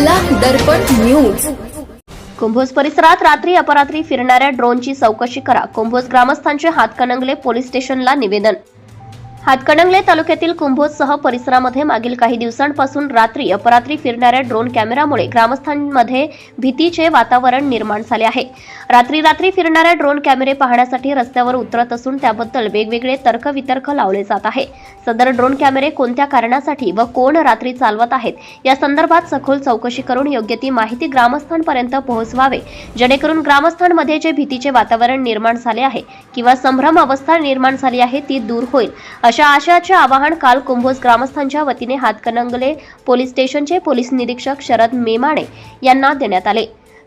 दर्पण news. Kumbhoj परिसरात रात्री अपरात्री फिरणाऱ्या ड्रोनची चौकशी करा. कुंभोज ग्रामस्थांचे हातकणंगले पोलीस स्टेशनला निवेदन. हातकणंगले तालुक्यातील कुंभोजसह परिसरामध्ये मागील काही दिवसांपासून रात्री अपरात्री फिरणाऱ्या ड्रोन कॅमेरामुळे ग्रामस्थांमध्ये भीतीचे वातावरण निर्माण झाले आहे. रात्री रात्री फिरणाऱ्या ड्रोन कॅमेरे पाहण्यासाठी रस्त्यावर उतरत असून त्याबद्दल वेगवेगळे तर्कवितर्क लावले जात आहे. सदर ड्रोन कॅमेरे कोणत्या कारणासाठी व कोण रात्री चालवत आहेत या संदर्भात सखोल चौकशी करून योग्य ती माहिती ग्रामस्थांपर्यंत पोहोचवावे. जेणेकरून ग्रामस्थांमध्ये जे भीतीचे वातावरण निर्माण झाले आहे किंवा संभ्रम अवस्था निर्माण झाली आहे ती दूर होईल अशा आशयाचे आवाहन काल कुंभोज ग्रामस्थांच्या वतीने हातकणंगले पोलीस स्टेशनचे पोलीस निरीक्षक शरद मेमाणे यांना देण्यात आले.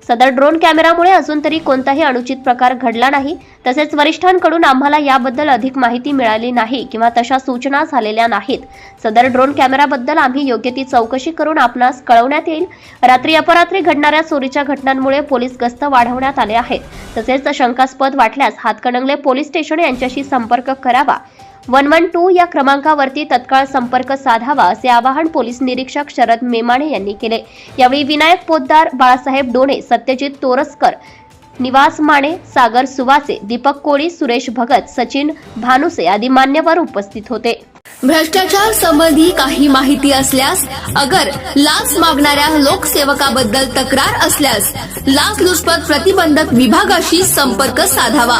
सदर ड्रोन कॅमेरामुळे अजून तरी कोणताही अनुचित प्रकार घडला नाही. तसेच वरिष्ठांकडून आम्हाला याबद्दल अधिक माहिती मिळाली नाही किंवा तशा सूचना झालेल्या नाहीत. सदर ड्रोन कॅमेराबद्दल आम्ही योग्य ती चौकशी करून आपणास कळवण्यात येईल. रात्री अपरात्री घडणाऱ्या चोरीच्या घटनांमुळे पोलीस गस्त वाढवण्यात आले आहेत. तसेच शंकास्पद वाटल्यास हातकणंगले पोलीस स्टेशन यांच्याशी संपर्क करावा. वन वन टू या क्रमांकावरती तत्काळ संपर्क साधावा असे आवाहन पोलीस निरीक्षक शरद मेमाणे यांनी केले यावेळी विनायक पोद्दार बाळासाहेब डोणे सत्यजित तोरसकर निवास माने सागर सुवासे दीपक कोळी सुरेश भगत सचिन भानुसे आदी मान्यवर उपस्थित होते भ्रष्टाचार संबंधी काही माहिती असल्यास अगर लाच मागणाऱ्या लोकसेवकाबद्दल तक्रार असल्यास लाचलुचपत प्रतिबंधक विभागाशी संपर्क साधावा